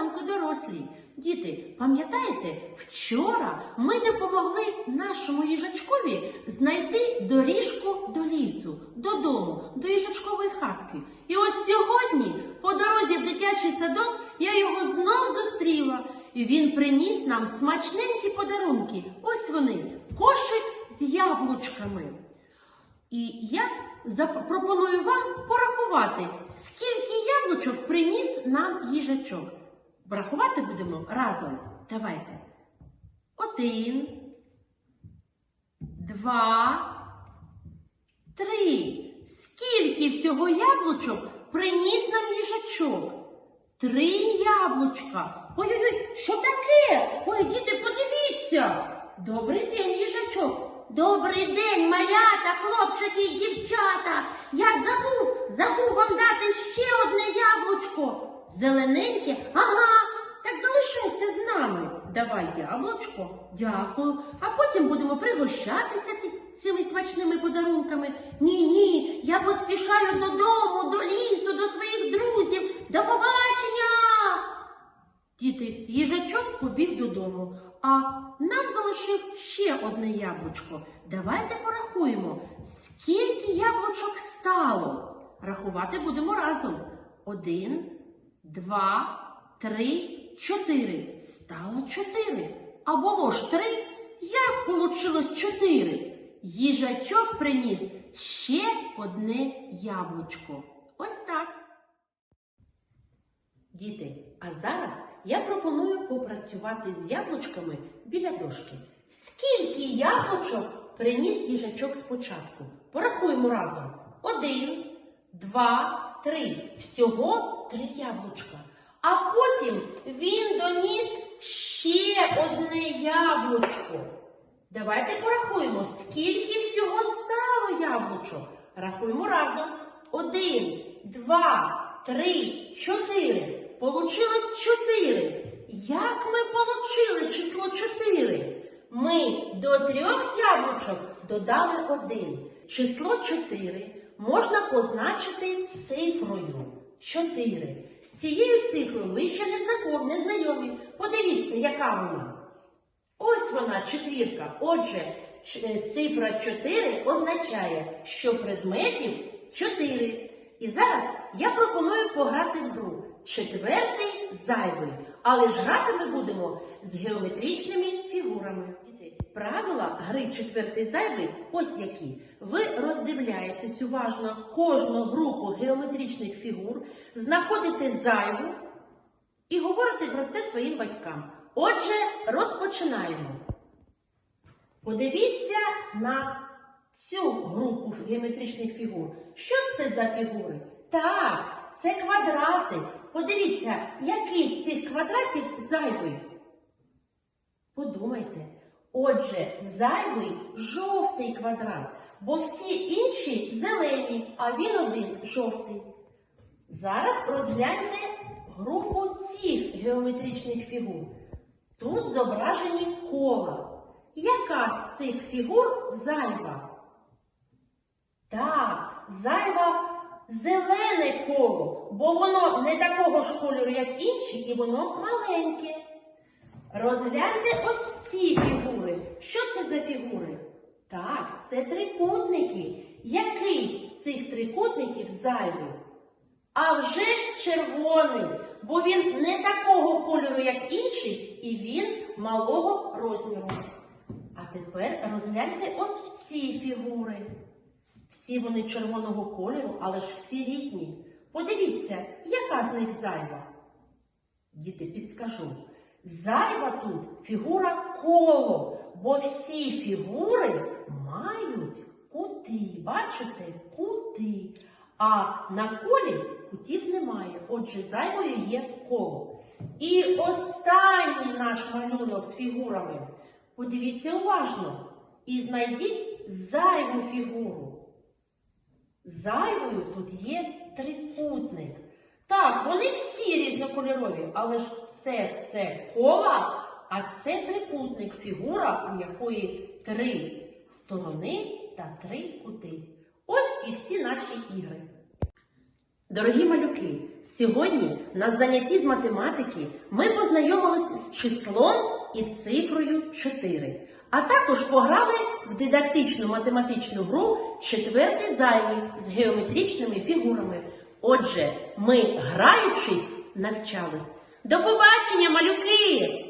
Ранку, дорослі! Діти, пам'ятаєте, вчора ми допомогли нашому їжачкові знайти доріжку до лісу, додому, до їжачкової хатки. І от сьогодні, по дорозі в дитячий садок, я його знов зустріла. І він приніс нам смачненькі подарунки. Ось вони, кошик з яблучками. І я пропоную вам порахувати, скільки яблучок приніс нам їжачок. Рахувати будемо разом. Давайте. Один, два, три. Скільки всього яблучок приніс нам їжачок? Три яблучка. Ой-ой-ой, що таке? Ой, діти, подивіться. Добрий день, їжачок. Добрий день, малята, хлопчики і дівчата. Я забув, забув вам дати ще одне яблучко. Зелененьке, ага, так залишайся з нами. Давай яблучко, дякую. А потім будемо пригощатися цими смачними подарунками. Ні, ні, я поспішаю додому, до лісу, до своїх друзів. До побачення! Діти, їжачок побіг додому, а нам залишив ще одне яблучко. Давайте порахуємо, скільки яблучок стало. Рахувати будемо разом. Один, два, три, чотири. Стало чотири. А було ж три. Як получилось чотири? Їжачок приніс ще одне яблучко. Ось так. Діти, а зараз я пропоную попрацювати з яблучками біля дошки. Скільки яблучок приніс їжачок спочатку? Порахуємо разом. Один, два, три. Всього три яблучка. А потім він доніс ще одне яблучко. Давайте порахуємо, скільки всього стало яблучок. Рахуємо разом. Один, два, три, чотири. Получилось чотири. Як ми получили число чотири? Ми до трьох яблучок додали один. Число чотири можна позначити цифрою. Чотири. З цією цифрою ви ще не знакомі, не знайомі. Подивіться, яка вона. Ось вона, четвірка. Отже, е, цифра 4 означає, що предметів 4. І зараз я пропоную пограти в гру. Четвертий зайвий. Але ж грати ми будемо з геометричними фігурами. Правила гри четвертий зайвий ось які. Ви роздивляєтесь уважно кожну групу геометричних фігур, знаходите зайву, і говорити про це своїм батькам. Отже, розпочинаємо. Подивіться на цю групу геометричних фігур. Що це за фігури? Так, це квадрати. Подивіться, який з цих квадратів зайвий. Подумайте. Отже, зайвий жовтий квадрат, бо всі інші зелені, а він один жовтий. Зараз розгляньте групу цих геометричних фігур. Тут зображені кола. Яка з цих фігур зайва? Так, зайва зелене коло, бо воно не такого ж кольору, як інші, і воно маленьке. Розгляньте ось ці фігури. Що це за фігури? Так, це трикутники. Який з цих трикутників зайвий? А вже ж червоний, бо він не такого кольору, як інший, і він малого розміру. А тепер розгляньте ось ці фігури. Всі вони червоного кольору, але ж всі різні. Подивіться, яка з них зайва. Діти, підскажу. Зайва тут фігура коло, бо всі фігури мають кути. Бачите? Кути. А на колі кутів немає. Отже, зайвою є коло. І останній наш малюнок з фігурами. Подивіться уважно і знайдіть зайву фігуру. Зайвою тут є трикутник. Так, вони всі різнокольорові, але ж це все кола, а це трикутник, фігура, у якої три сторони та три кути. Ось і всі наші ігри. Дорогі малюки, сьогодні на занятті з математики ми познайомилися з числом і цифрою 4, а також пограли в дидактичну математичну гру четвертий зайвий з геометричними фігурами. Отже, ми, граючись, навчались. До побачення, малюки!